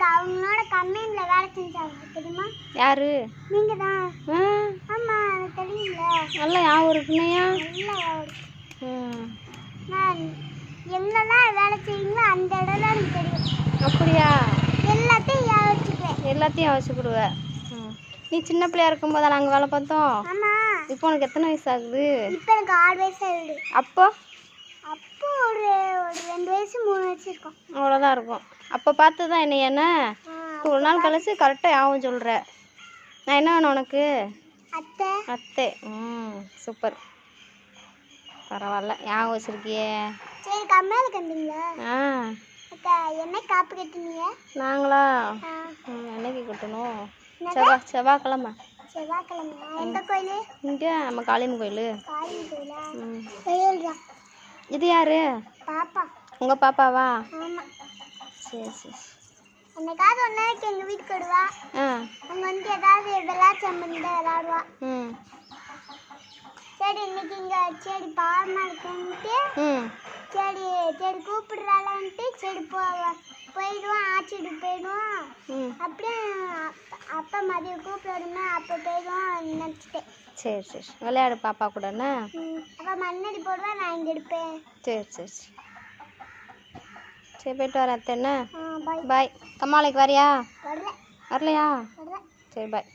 நீங்க அவங்களோட கம்பெனில வேலை செஞ்சாங்க தெரியுமா? யாரு? நீங்க தான் ஆமா எனக்கு தெரியும்ல நல்லா ஞாபகம் இருக்குனையா நல்லா நான் எங்கெல்லாம் வேலை செய்வீங்களோ அந்த இடம்லாம் எனக்கு தெரியும். அப்படியா? எல்லாத்தையும் ஞாபகம் வச்சுக்குவேன். எல்லாத்தையும் வச்சுக்கிடுவ ம் நீ சின்ன பிள்ளையா இருக்கும்போது நாங்கள் வேலை பார்த்தோம்? ஆமா. இப்போ உனக்கு எத்தனை வயசு ஆகுது? இப்போ எனக்கு ஆறு வயசு ஆகுது அப்போ? இருக்கும் அவ்வளோதான் இருக்கும். அப்போ பார்த்து தான் என்ன? என்ன ஒரு நாள் கழிச்சு கரெக்டாக ஞாபகம் சொல்கிற நான் என்ன வேணும் உனக்கு? அத்தை. அத்தை. ம் சூப்பர் பரவாயில்ல. ஞாபகம் வச்சிருக்கியே. சரி கம்மியாக கண்டிங்களா ஆ. அக்கா என்ன காப்பு கட்டினீங்க? நாங்களா? என்னைக்கு கட்டணும்? செவ்வாய் செவ்வாய்க்கிழமை. செவ்வாய்க்கிழமையா எந்த கோயில்? இங்கே நம்ம காளியம்மன் கோயில். இது யாரு? பாப்பா. உங்கள் பாப்பாவா? சரி சரி. என்னைக்காவது நாளைக்கு எங்கள் வீட்டுக்கு வருவா. ஆ. அங்கே வந்து ஏதாவது விளையாட்டு பண்ணி விளையாடுவா ம். சரி இன்னைக்கு இங்கே சரி பாவமாக இருக்குன்ட்டு சரி சரி கூப்பிடுறாளான்ட்டு சரி போ போயிடுவான் ஆச்சிட்டு போயிடுவான் அப்படியே அப்ப- மதியம் கூப்பிடணுமே அப்போ போயிடுவான் நினச்சிட்டேன். சரி சரி விளையாடு பாப்பா கூடண்ணா அப்போ மண்ணடி போடுவேன் நான் இங்கே எடுப்பேன் சரி சரி சரி. சரி போயிட்டு வரேன் அத்தை என்ன? பாய் கம்மாளைக்கு வரியா? வரல. வரலையா? வரல. சரி பாய்